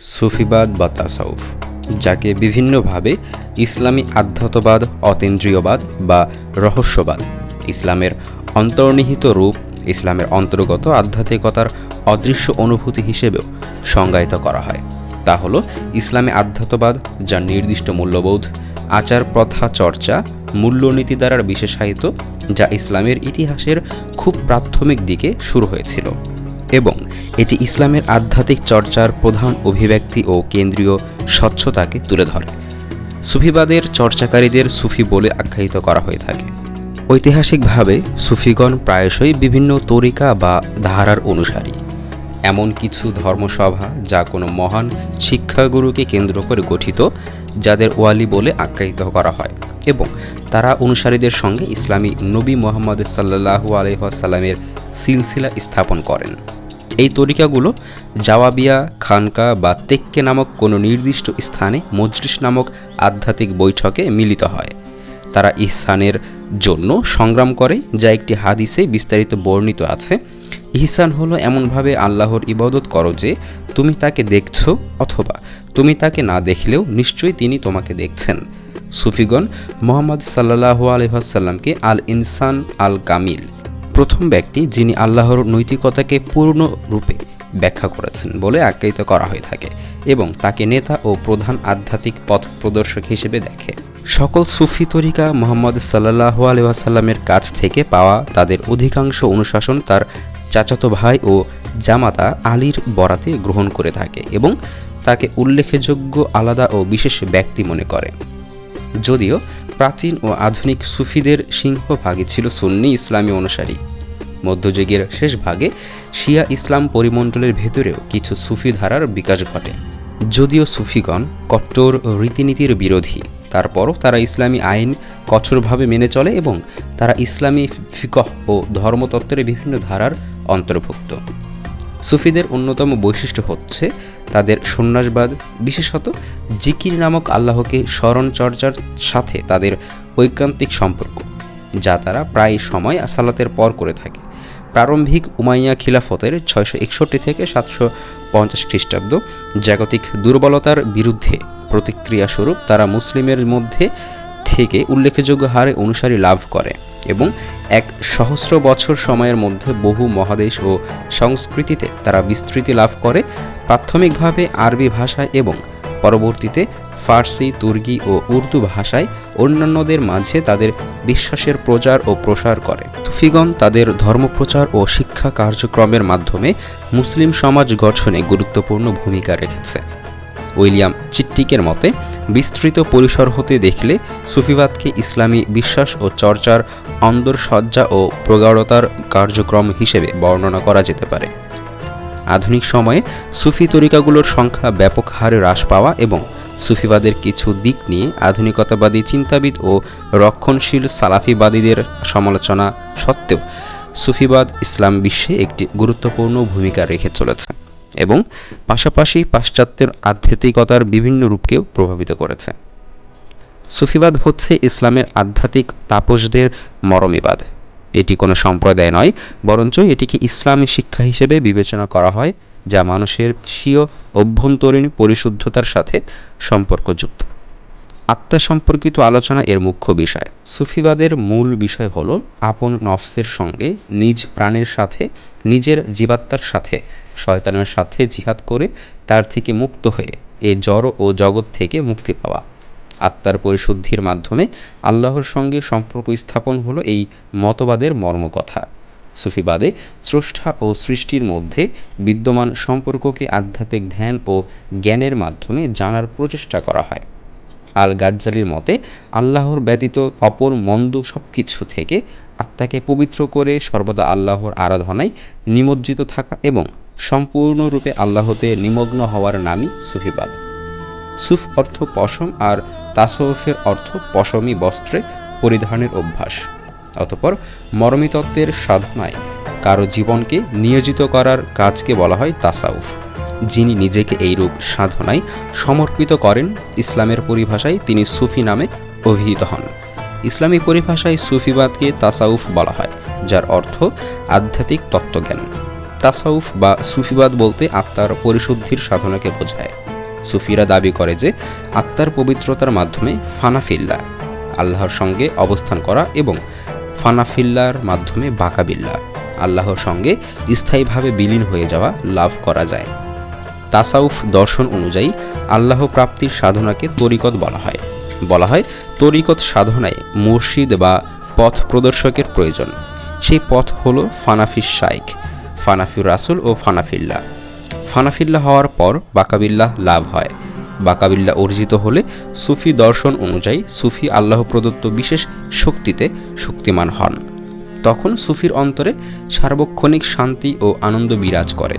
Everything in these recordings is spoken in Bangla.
সুফিবাদ বা তাসাউফ, যাকে বিভিন্নভাবে ইসলামী আধ্যাত্মবাদ, অতীন্দ্রিয়বাদ বা রহস্যবাদ, ইসলামের অন্তর্নিহিত রূপ, ইসলামের অন্তর্গত আধ্যাত্মিকতার অদৃশ্য অনুভূতি হিসেবেও সংজ্ঞায়িত করা হয়। তা হলো ইসলামী আধ্যাত্মবাদ, যার নির্দিষ্ট মূল্যবোধ, আচার প্রথা চর্চা, মূল্যনীতি দ্বারা বিশেষায়িত, যা ইসলামের ইতিহাসের খুব প্রাথমিক দিকে শুরু হয়েছিল। এবং এটি ইসলামের আধ্যাত্মিক চর্চার প্রধান অভিব্যক্তি ও কেন্দ্রীয় স্বচ্ছতাকে তুলে ধরে। সুফিবাদের চর্চাকারীদের সুফি বলে আখ্যায়িত করা হয়ে থাকে। ঐতিহাসিকভাবে সুফিগণ প্রায়শই বিভিন্ন তরিকা বা ধারার অনুসারী। এমন কিছু ধর্মসভা যা কোনো মহান শিক্ষাগুরুকে কেন্দ্র করে গঠিত যাদের ওয়ালি বলে আখ্যায়িত করা হয় এবং তারা অনুসারীদের সঙ্গে ইসলামী নবী মোহাম্মদ সাল্লাহু আলহাসাল্লামের সিলসিলা স্থাপন করেন। এই তরিকাগুলো জাওয়াবিয়া, খানকা বা তেক্কে নামক কোনো নির্দিষ্ট স্থানে মজলিস নামক আধ্যাত্মিক বৈঠকে মিলিত হয়। তারা ইহসানের জন্য সংগ্রাম করে, যা একটি হাদিসে বিস্তারিত বর্ণিত আছে। ইহসান হলো এমনভাবে আল্লাহর ইবাদত করো যে, তুমি তাকে দেখছ অথবা তুমি তাকে না দেখলেও নিশ্চয়ই তিনি তোমাকে দেখছেন। সুফিগণ, মোহাম্মদ সাল্লাহ আলহাসাল্লামকে আল ইনসান আল কামিল প্রথম ব্যক্তি যিনি আল্লাহর নৈতিকতাকে পূর্ণরূপে ব্যাখ্যা করেছেন বলে আখ্যায়িত করা হয়ে থাকে এবং তাকে নেতা ও প্রধান আধ্যাত্মিক পথ প্রদর্শক হিসেবে দেখে। সকল সুফি তরিকা মোহাম্মদ সাল্লাহ আলহাসাল্লামের কাছ থেকে পাওয়া তাদের অধিকাংশ অনুশাসন তার চাচাতো ভাই ও জামাতা আলীর বরাতে গ্রহণ করে থাকে এবং তাকে উল্লেখযোগ্য আলাদা ও বিশেষ ব্যক্তি মনে করে। যদিও প্রাচীন ও আধুনিক সুফিদের সিংহভাগই ছিল সুন্নি ইসলামী অনুসারী। মধ্যযুগের শেষ ভাগে শিয়া ইসলাম পরিমণ্ডলের ভেতরেও কিছু সুফি ধারার বিকাশ ঘটে। যদিও সুফিগণ কট্টর রীতিনীতির বিরোধী তারপরও তারা ইসলামী আইন কঠোরভাবে মেনে চলে এবং তারা ইসলামী ফিকহ ও ধর্মতত্ত্বের বিভিন্ন ধারার অন্তর্ভুক্ত। সুফিদের অন্যতম বৈশিষ্ট্য হচ্ছে তাদের সন্ন্যাসবাদ, বিশেষত জিকির নামক আল্লাহকে স্মরণ চর্চার সাথে তাদের ঐকান্তিক সম্পর্ক, যা তারা প্রায় সময় সালাতের পর করে থাকে। প্রারম্ভিক উমাইয়া খিলাফতের ছয়শো একষট্টি থেকে সাতশো পঞ্চাশ খ্রিস্টাব্দ জাগতিক দুর্বলতার বিরুদ্ধে প্রতিক্রিয়াস্বরূপ তারা মুসলিমের মধ্যে থেকে উল্লেখযোগ্য হারে অনুসারী লাভ করে এবং এক সহস্র বছর সময়ের মধ্যে বহু মহাদেশ ও সংস্কৃতিতে তারা বিস্তৃতি লাভ করে, প্রাথমিকভাবে আরবি ভাষায় এবং পরবর্তীতে ফার্সি, তুর্কি ও উর্দু ভাষায় অন্যান্যদের মাঝে তাদের বিশ্বাসের প্রচার ও প্রসার করে। সুফিগণ তাদের ধর্মপ্রচার ও শিক্ষা কার্যক্রমের মাধ্যমে মুসলিম সমাজ গঠনে গুরুত্বপূর্ণ ভূমিকা রেখেছে। উইলিয়াম চিট্টিকের মতে, বিস্তৃত পরিসর হতে দেখলে সুফিবাদকে ইসলামী বিশ্বাস ও চর্চার অন্দরসজ্জা ও প্রগাঢ়তার কার্যক্রম হিসেবে বর্ণনা করা যেতে পারে। আধুনিক সময়ে সুফি তরিকাগুলোর সংখ্যা ব্যাপক হারে হ্রাস পাওয়া এবং সুফিবাদের কিছু দিক নিয়ে আধুনিকতাবাদী চিন্তাবিদ ও রক্ষণশীল সালাফিবাদীদের সমালোচনা সত্ত্বেও সুফিবাদ ইসলাম বিশ্বে একটি গুরুত্বপূর্ণ ভূমিকা রেখে চলেছে। এবং পাশাপাশি পাশ্চাত্যের আধ্যাত্মিকতার বিভিন্ন রূপকেও প্রভাবিত করেছে। সুফিবাদ হচ্ছে ইসলামের আধ্যাত্মিক তাপসদের মরমিবাদ। এটি কোনো সম্প্রদায় নয়, বরঞ্চ এটিকে ইসলামী শিক্ষা হিসেবে বিবেচনা করা হয়, যা মানুষের স্বীয় অভ্যন্তরীণ পরিশুদ্ধতার সাথে সম্পর্কযুক্ত। আত্মা সম্পর্কিত আলোচনা এর মুখ্য বিষয়। সুফিবাদের মূল বিষয় হল আপন নফসের সঙ্গে নিজ প্রাণের সাথে, নিজের জীবাত্মার সাথে শয়তানের সাথে জিহাদ করে তার থেকে মুক্ত হয়ে এ জড় ও জগৎ থেকে মুক্তি পাওয়া। আত্মার পরিশুদ্ধির মাধ্যমে আল্লাহর সঙ্গে সম্পর্ক স্থাপন হলো এই মতবাদের মর্মকথা। সুফিবাদে স্রষ্টা ও সৃষ্টির মধ্যে বিদ্যমান সম্পর্ককে আধ্যাত্মিক ধ্যান ও জ্ঞানের মাধ্যমে জানার প্রচেষ্টা করা হয়। আল গাজ্জালির মতে, আল্লাহর ব্যতীত অপর মন্দ সব কিছু থেকে আত্মাকে পবিত্র করে সর্বদা আল্লাহর আরাধনায় নিমজ্জিত থাকা এবং সম্পূর্ণরূপে আল্লাহতে নিমগ্ন হওয়ার নামই সুফিবাদ। সুফ অর্থ পশম আর তাসৌফের অর্থ পশমি বস্ত্রে পরিধানের অভ্যাস। অতপর মরমিতত্ত্বের সাধনায় কারও জীবনকে নিয়োজিত করার কাজকে বলা হয় তাসাউফ। যিনি নিজেকে এইরূপ সাধনায় সমর্পিত করেন, ইসলামের পরিভাষায় তিনি সুফি নামে অভিহিত হন। ইসলামী পরিভাষায় সুফিবাদকে তাসাউফ বলা হয়, যার অর্থ আধ্যাত্মিক তত্ত্বজ্ঞান। তাসাউফ বা সুফিবাদ বলতে আত্মার পরিশুদ্ধির সাধনাকে বোঝায়। সুফিরা দাবি করে যে, আত্মার পবিত্রতার মাধ্যমে ফানাফিল্লা, আল্লাহর সঙ্গে অবস্থান করা এবং ফানাফিল্লার মাধ্যমে বাকাবিল্লা, আল্লাহর সঙ্গে স্থায়ীভাবে বিলীন হয়ে যাওয়া লাভ করা যায়। তাসাউফ দর্শন অনুযায়ী আল্লাহ প্রাপ্তির সাধনাকে তরিকত বলা হয়। বলা হয়, তরিকত সাধনায় মুর্শিদ বা পথ প্রদর্শকের প্রয়োজন। সেই পথ হলো ফানাফিস শাইখ। ফানাফির রাসুল ও ফানাফিল্লা। ফানাফিল্লা হওয়ার পর বাকাবিল্লাহ লাভ হয়। বাকাবিল্লা অর্জিত হলে সুফি দর্শন অনুযায়ী সুফি আল্লাহ প্রদত্ত বিশেষ শক্তিতে শক্তিমান হন। তখন সুফির অন্তরে সার্বক্ষণিক শান্তি ও আনন্দ বিরাজ করে।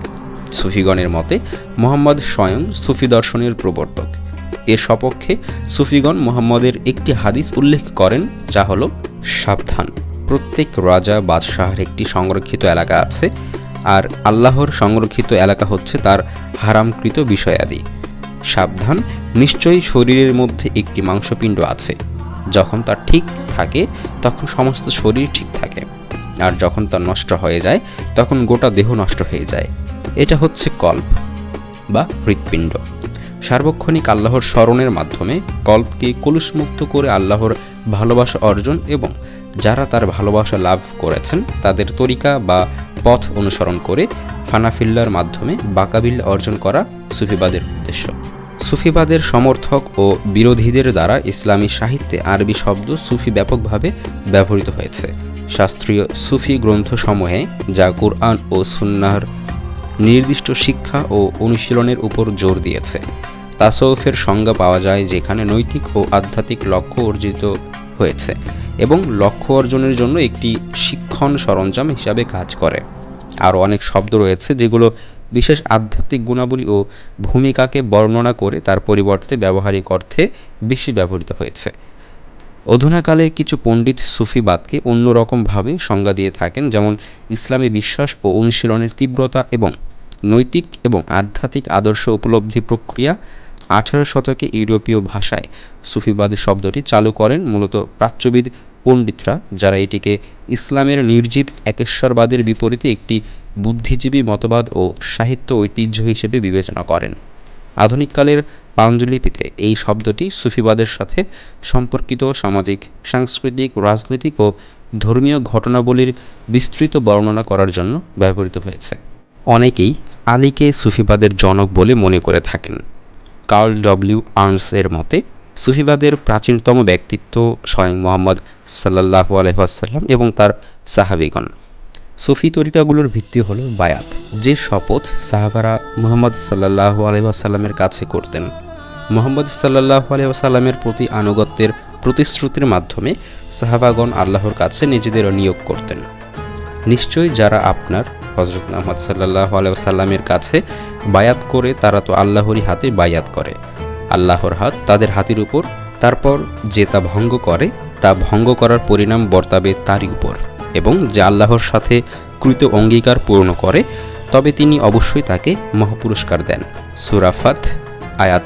সুফিগণের মতে, মোহাম্মদ স্বয়ং সুফি দর্শনের প্রবর্তক। এর সপক্ষে সুফিগণ মোহাম্মদের একটি হাদিস উল্লেখ করেন, যা হল, সাবধান। প্রত্যেক রাজা, বাদশাহের একটি সংরক্ষিত এলাকা আছে আর আল্লাহর সংরক্ষিত এলাকা হচ্ছে তার হারামকৃত বিষয়াদি। সাবধান, নিশ্চয়ই শরীরের মধ্যে একটি মাংসপিণ্ড আছে। যখন তা ঠিক থাকে, তখন সমস্ত শরীর ঠিক থাকে। আর যখন তা নষ্ট হয়ে যায়, তখন গোটা দেহ নষ্ট হয়ে যায়। এটা হচ্ছে কল্প বা হৃৎপিণ্ড। সার্বক্ষণিক আল্লাহর স্মরণের মাধ্যমে কল্পকে কলুষমুক্ত করে আল্লাহর ভালোবাসা অর্জন এবং যারা তার ভালোবাসা লাভ করেছেন, তাদের তরিকা বা পথ অনুসরণ করে ফানাফিল্লার মাধ্যমে বাকাবিল অর্জন করা সুফিবাদের উদ্দেশ্য। সুফিবাদের সমর্থক ও বিরোধীদের দ্বারা ইসলামী সাহিত্যে আরবি শব্দ সুফি ব্যাপকভাবে ব্যবহৃত হয়েছে। শাস্ত্রীয় সুফি গ্রন্থসমূহে যা কুরআন ও সুন্নাহর নির্দিষ্ট শিক্ষা ও অনুশীলনের উপর জোর দিয়েছে। তাসৌফের সংজ্ঞা পাওয়া যায় যেখানে নৈতিক ও আধ্যাত্মিক লক্ষ্য অর্জিত হয়েছে এবং লক্ষ্য অর্জনের জন্য একটি শিক্ষণ সরঞ্জাম হিসাবে কাজ করে। আরও অনেক শব্দ রয়েছে, যেগুলো বিশেষ আধ্যাত্মিক গুণাবলী ও ভূমিকাকে বর্ণনা করে তার পরিবর্তে ব্যবহারিক অর্থে বেশি ব্যবহৃত হয়েছে। অধুনাকালের কিছু পণ্ডিত সুফিবাদকে অন্যরকমভাবে সংজ্ঞা দিয়ে থাকেন, যেমন ইসলামী বিশ্বাস ও অনুশীলনের তীব্রতা এবং নৈতিক এবং আধ্যাত্মিক আদর্শ উপলব্ধি প্রক্রিয়া। আঠারো শতকে ইউরোপীয় ভাষায় সুফিবাদ শব্দটি চালু করেন, মূলত প্রাচ্যবিদ পণ্ডিতরা, যারা এটিকে ইসলামের নির্জীব একেশ্বরবাদের বিপরীতে একটি বুদ্ধিজীবী মতবাদ ও সাহিত্য ঐতিহ্য হিসেবে বিবেচনা করেন। আধুনিককালের পাঞ্জলিপিতে এই শব্দটি সুফিবাদের সাথে সম্পর্কিত সামাজিক, সাংস্কৃতিক, রাজনৈতিক ও ধর্মীয় ঘটনাবলীর বিস্তৃত বর্ণনা করার জন্য ব্যবহৃত হয়েছে। অনেকেই আলীকে সুফিবাদের জনক বলে মনে করে থাকেন। কার্ল ডব্লিউ আর্নস এর মতে সুফিবাদের প্রাচীনতম ব্যক্তিত্ব স্বয়ং মোহাম্মদ সাল্লাহ আলহাম এবং তার সাহাবিগণ। সুফি তরিকাগুলোর ভিত্তি হলো বায়াত, যে শপথ সাহাবারা মোহাম্মদ সাল্লাহ আলহামের কাছে করতেন। মোহাম্মদ সাল্লাহ আলহামের প্রতি আনুগত্যের প্রতিশ্রুতির মাধ্যমে সাহাবাগণ আল্লাহর কাছে নিজেদের নিয়োগ করতেন। নিশ্চয়ই যারা আপনার হজরত মোহাম্মদ সাল্লাহ আলাইসাল্লামের কাছে বায়াত করে তারা তো আল্লাহরই হাতে বায়াত করে। আল্লাহর হাত তাদের হাতের উপর, তারপর যে তা ভঙ্গ করে, তা ভঙ্গ করার পরিণাম বর্তাবে তারই উপর। এবং যে আল্লাহর সাথে কৃত অঙ্গীকার পূর্ণ করে, তবে তিনি অবশ্যই তাকে মহাপুরস্কার দেন। সুরাফাত আয়াত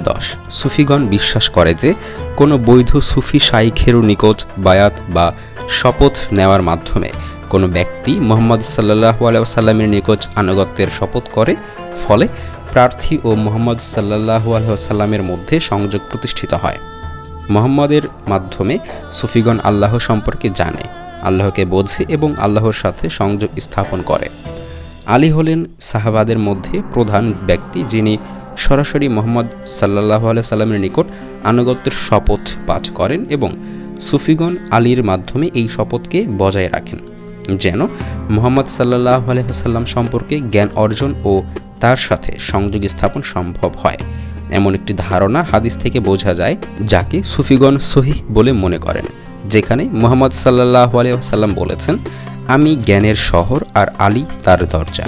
দশ। সুফিগণ বিশ্বাস করে যে, কোনো বৈধ সুফি শাইখেরও নিকট বায়াত বা শপথ নেওয়ার মাধ্যমে কোনো ব্যক্তি মোহাম্মদ সাল্লাহ আলাইসাল্লামের নিকট আনুগত্যের শপথ করে, ফলে প্রার্থী ও মোহাম্মদ সাল্লাহু আলহামের মধ্যে সংযোগ প্রতিষ্ঠিত হয়। মোহাম্মদের মাধ্যমে সুফিগণ আল্লাহ সম্পর্কে জানে, আল্লাহকে বোঝে এবং আল্লাহর সাথে সংযোগ স্থাপন করে। আলী হলেন সাহাবাদের মধ্যে প্রধান ব্যক্তি যিনি সরাসরি মোহাম্মদ সাল্লাহ সাল্লামের নিকট আনুগত্যের শপথ পাঠ করেন এবং সুফিগণ আলীর মাধ্যমে এই শপথকে বজায় রাখেন। যেন মোহাম্মদ সাল্লাহ আলহাম সম্পর্কে জ্ঞান অর্জন ও তার সাথে সংযোগ স্থাপন সম্ভব হয়। এমন একটি ধারণা হাদিস থেকে বোঝা যায়, যাকে সুফিগণ সহি বলে মনে করেন, যেখানে মোহাম্মদ সাল্লাহ আলহাম বলেছেন, আমি জ্ঞানের শহর আর আলী তার দরজা।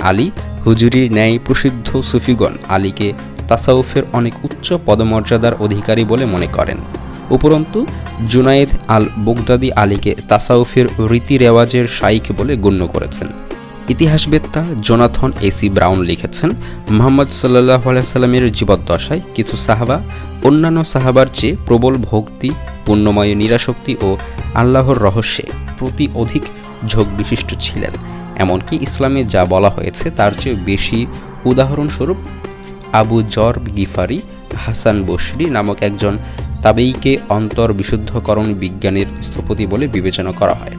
আলী হুজুরির ন্যায় প্রসিদ্ধ সুফিগণ আলীকে তাসাউফের অনেক উচ্চ পদমর্যাদার অধিকারী বলে মনে করেন। উপরন্তু, জুনায়েদ আল বগদাদি আলীকে তাসাউফের রীতি রেওয়াজের শাইখ বলে গণ্য করেছেন। ইতিহাসবেত্তা জোনাথন এসি ব্রাউন লিখেছেন, মোহাম্মদ সাল্লাহ সাল্লামের জীবদ্দশায় কিছু সাহাবা, অন্যান্য সাহাবার চেয়ে প্রবল ভক্তি, পুণ্যময় নিরাশক্তি ও আল্লাহর রহস্যে প্রতি অধিক ঝোঁক বিশিষ্ট ছিলেন। এমনকি ইসলামে যা বলা হয়েছে তার চেয়ে বেশি উদাহরণস্বরূপ আবু জর গিফারি, হাসান বসরি নামক একজন তাবেইকে অন্তর বিশুদ্ধকরণ বিজ্ঞানের স্থপতি বলে বিবেচনা করা হয়।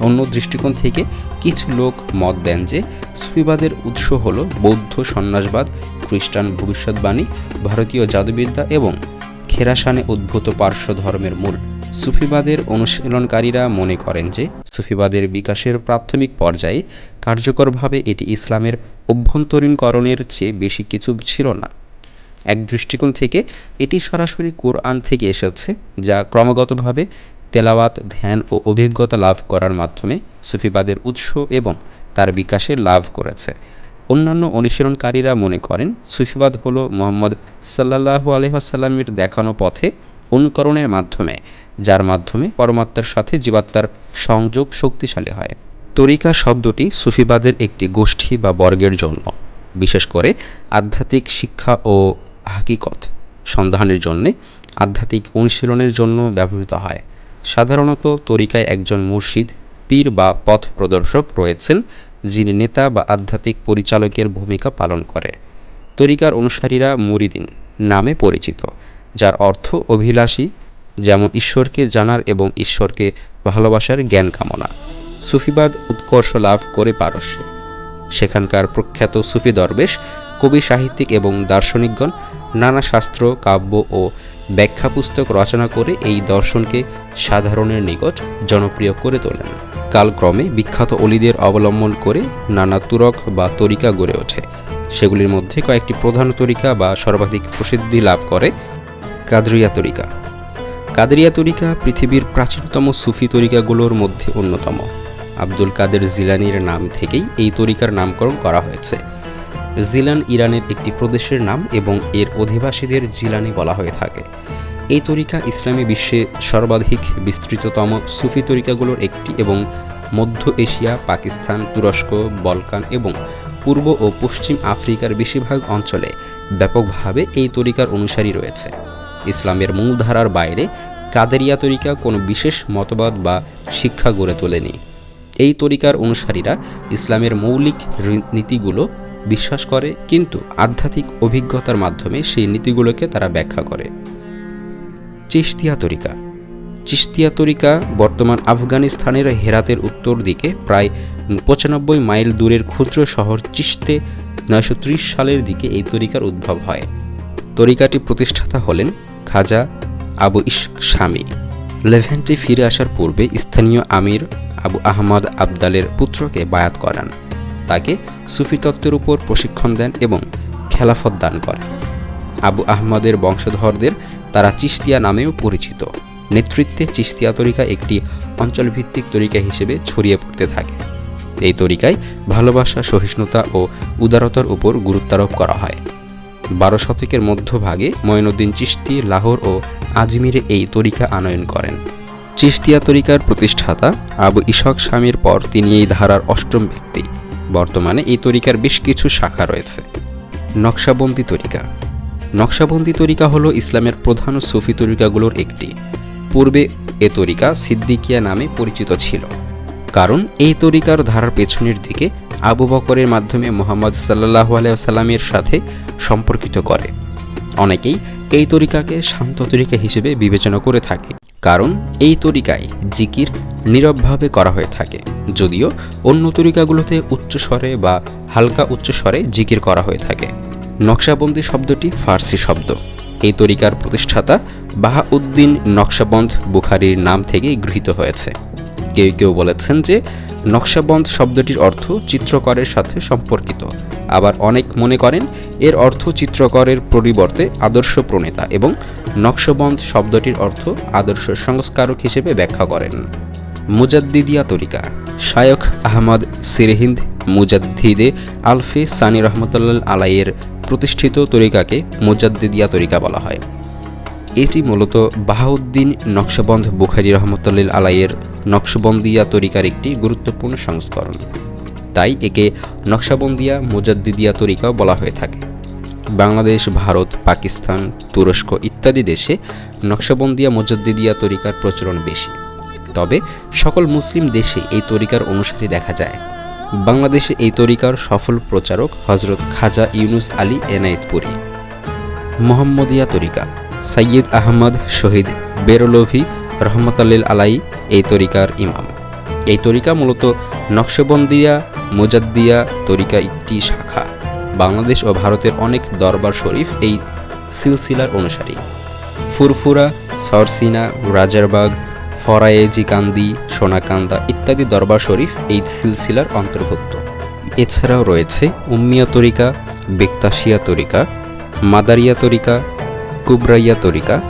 অন্য দৃষ্টিকোণ থেকে কিছু লোক মত দেন যে সুফিবাদের উৎস হল বৌদ্ধ সন্ন্যাসবাদ, খ্রিস্টান ভবিষ্যৎবাণী, ভারতীয় জাদুবিদ্যা এবং খেরাসানে উদ্ভূত পার্শ্ব ধর্মের মূল। সুফিবাদের অনুশীলনকারীরা মনে করেন যে সুফিবাদের বিকাশের প্রাথমিক পর্যায়ে কার্যকরভাবে এটি ইসলামের অভ্যন্তরীণকরণের চেয়ে বেশি কিছু ছিল না। এক দৃষ্টিকোণ থেকে এটি সরাসরি কোরআন থেকে এসেছে, যা ক্রমাগতভাবে তেলাওয়াত, ধ্যান ও অভিজ্ঞতা লাভ করার মাধ্যমে সুফিবাদের উৎস এবং তার বিকাশে লাভ করেছে। অন্যান্য অনুশীলনকারীরা মনে করেন, সুফিবাদ হল মোহাম্মদ সাল্লাহু আলহাসাল্লামের দেখানো পথে অনুকরণের মাধ্যমে, যার মাধ্যমে পরমাত্মার সাথে জীবাত্মার সংযোগ শক্তিশালী হয়। তরিকা শব্দটি সুফিবাদের একটি গোষ্ঠী বা বর্গের জন্য, বিশেষ করে আধ্যাত্মিক শিক্ষা ও হাকিকত সন্ধানের জন্যে আধ্যাত্মিক অনুশীলনের জন্য ব্যবহৃত হয়। সাধারণত তরিকায় একজন মুর্শিদ, পীর বা পথ প্রদর্শক রয়েছেন, যিনি নেতা বা আধ্যাত্মিক পরিচালকের ভূমিকা পালন করে। তরিকার অনুসারীরা মুরিদিন নামে পরিচিত, যার অর্থ অভিলাষী, যেমন ঈশ্বরকে জানার এবং ঈশ্বরকে ভালোবাসার জ্ঞান কামনা। সুফিবাদ উৎকর্ষ লাভ করে পারস্যে। সেখানকার প্রখ্যাত সুফি দরবেশ, কবি সাহিত্যিক এবং দার্শনিকগণ, নানা শাস্ত্র, কাব্য ও ব্যাখ্যা পুস্তক রচনা করে এই দর্শনকে সাধারণের নিকট জনপ্রিয় করে তোলেন। কালক্রমে বিখ্যাত অলিদের অবলম্বন করে নানা তুরক বা তরিকা গড়ে ওঠে। সেগুলির মধ্যে কয়েকটি প্রধান তরিকা বা সর্বাধিক প্রসিদ্ধি লাভ করে কাদরিয়া তরিকা। কাদরিয়া তরিকা পৃথিবীর প্রাচীনতম সুফি তরিকাগুলোর মধ্যে অন্যতম। আব্দুল কাদের জিলানির নাম থেকেই এই তরিকার নামকরণ করা হয়েছে। জিলান ইরানের একটি প্রদেশের নাম এবং এর অধিবাসীদের জিলানি বলা হয়ে থাকে। এই তরিকা ইসলামী বিশ্বে সর্বাধিক বিস্তৃততম সুফি তরিকাগুলোর একটি এবং মধ্য এশিয়া, পাকিস্তান, তুরস্ক, বলকান এবং পূর্ব ও পশ্চিম আফ্রিকার বেশিরভাগ অঞ্চলে ব্যাপকভাবে এই তরিকার অনুসারী রয়েছে। ইসলামের মূলধারার বাইরে কাদেরিয়া তরিকা কোনো বিশেষ মতবাদ বা শিক্ষা গড়ে তোলেনি। এই তরিকার অনুসারীরা ইসলামের মৌলিক নীতিগুলো বিশ্বাস করে, কিন্তু আধ্যাত্মিক অভিজ্ঞতার মাধ্যমে সেই নীতিগুলোকে তারা ব্যাখ্যা করে। চিস্তিয়া তরিকা। চিস্তিয়া তরিকা বর্তমান আফগানিস্তানের হেরাতের উত্তর দিকে প্রায় পঁচানব্বই মাইল দূরের ক্ষুদ্র শহর চিস্তে নয়শো ত্রিশ সালের দিকে এই তরিকার উদ্ভব হয়। তরিকাটি প্রতিষ্ঠাতা হলেন খাজা আবু ইশক স্বামী লেভেন্টে ফিরে আসার পূর্বে স্থানীয় আমির আবু আহমদ আবদালের পুত্রকে বায়াত করান। তাকে সুফি তত্ত্বের উপর প্রশিক্ষণ দেন এবং খেলাফত দান করেন। আবু আহমদের বংশধরদের তারা চিস্তিয়া নামেও পরিচিত। নেতৃত্বে চিস্তিয়া তরিকা একটি অঞ্চলভিত্তিক তরিকা হিসেবে ছড়িয়ে পড়তে থাকে। এই তরিকায় ভালোবাসা, সহিষ্ণুতা ও উদারতার উপর গুরুত্বারোপ করা হয়। বারো শতকের মধ্যভাগে ময়নুদ্দিন চিস্তি লাহোর ও আজমিরে এই তরিকা আনয়ন করেন। চিস্তিয়া তরিকার প্রতিষ্ঠাতা আবু ইশক স্বামীর পর তিনি এই ধারার অষ্টম ব্যক্তি। বর্তমানে এই তরিকার বেশ কিছু শাখা রয়েছে। নকশাবন্দি তরিকা। নকশাবন্দি তরিকা হলো ইসলামের প্রধান সুফি তরিকাগুলোর একটি। পূর্বে এ তরিকা সিদ্দিকিয়া নামে পরিচিত ছিল। কারণ এই তরিকার ধারার পেছনের দিকে আবু বকরের মাধ্যমে মোহাম্মদ সাল্লাহু আলাইসাল্লামের সাথে সম্পর্কিত করে। অনেকেই এই তরিকাকে শান্ত তরিকা হিসেবে বিবেচনা করে থাকে। কারণ এই তরিকায় জিকির নীরবভাবে করা হয়ে থাকে। যদিও অন্য তরিকাগুলোতে উচ্চস্বরে বা হালকা উচ্চস্বরে জিকির করা হয়ে থাকে। নকশাবন্দি শব্দটি ফার্সি শব্দ। এই তরিকার প্রতিষ্ঠাতা বাহাউদ্দিন নকশাবন্ধ বুখারির নাম থেকে গৃহীত হয়েছে। কেউ কেউ বলেছেন যে নকশাবন্ধ শব্দটির অর্থ চিত্রকরের সাথে সম্পর্কিত। আবার অনেক মনে করেন এর অর্থ চিত্রকরের পরিবর্তে আদর্শ প্রণেতা এবং নকশবন্ধ শব্দটির অর্থ আদর্শ সংস্কারক হিসেবে ব্যাখ্যা করেন। মুজাদ্দিদিয়া তরিকা। শায়ক আহমদ সিরহিন্দ মুজাদ্দিদে আলফে সানি রহমতুল্লাল আলাইয়ের প্রতিষ্ঠিত তরিকাকে মুজাদ্দিদিয়া তরিকা বলা হয়। এটি মূলত বাহাউদ্দিন নকশবন্ধ বুখারি রহমতুল্লিল আলাইয়ের নকশবন্দিয়া তরিকার একটি গুরুত্বপূর্ণ সংস্করণ। তাই একে নকশাবন্দিয়া মুজাদ্দিদিয়া তরিকাও বলা হয়ে থাকে। বাংলাদেশ, ভারত, পাকিস্তান, তুরস্ক ইত্যাদি দেশে নকশাবন্দিয়া মুজাদ্দিদিয়া তরিকার প্রচলন বেশি। তবে সকল মুসলিম দেশে এই তরিকার অনুসারী দেখা যায়। বাংলাদেশে এই তরিকার সফল প্রচারক হজরত খাজা ইউনুস আলী এনায়েতপুরী। মোহাম্মদিয়া তরিকা সৈয়দ আহমদ শহীদ বেরলভি রহমতাল্লিল আলাই এই তরিকার ইমাম। এই তরিকা মূলত নকশবন্দিয়া, মোজাদ্দিয়া তরিকা একটি শাখা। বাংলাদেশ ও ভারতের অনেক দরবার শরীফ এই সিলসিলার অনুসারী। ফুরফুরা, সরসিনা, রাজারবাগ ফরায়েজিকান্দি সোনাকান্দা ইত্যাদি দরবার শরীফ এই সিলসিলার অন্তর্ভুক্ত। এছাড়াও রয়েছে উম্মিয়া তরিকা, বেক্তাশিয়া তরিকা, মাদারিয়া তরিকা, কুবরাইয়া তরিকা,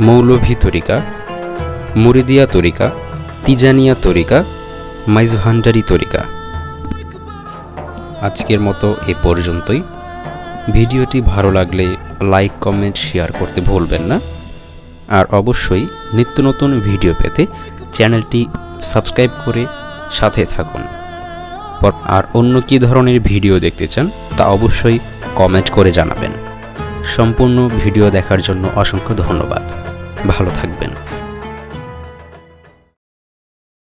মৌলভী তরিকা, মুরিদিয়া তরিকা, তিজানিয়া তরিকা, মাইজভান্ডারি তরিকা। আজকের মতো এ পর্যন্তই। ভিডিওটি ভালো লাগলে লাইক, কমেন্ট, শেয়ার করতে ভুলবেন না। আর অবশ্যই নিত্য নতুন ভিডিও পেতে চ্যানেলটি সাবস্ক্রাইব করে সাথে থাকুন। আর অন্য কী ধরনের ভিডিও দেখতে চান তা অবশ্যই কমেন্ট করে জানাবেন। সম্পূর্ণ ভিডিও দেখার জন্য অসংখ্য ধন্যবাদ। ভালো থাকবেন।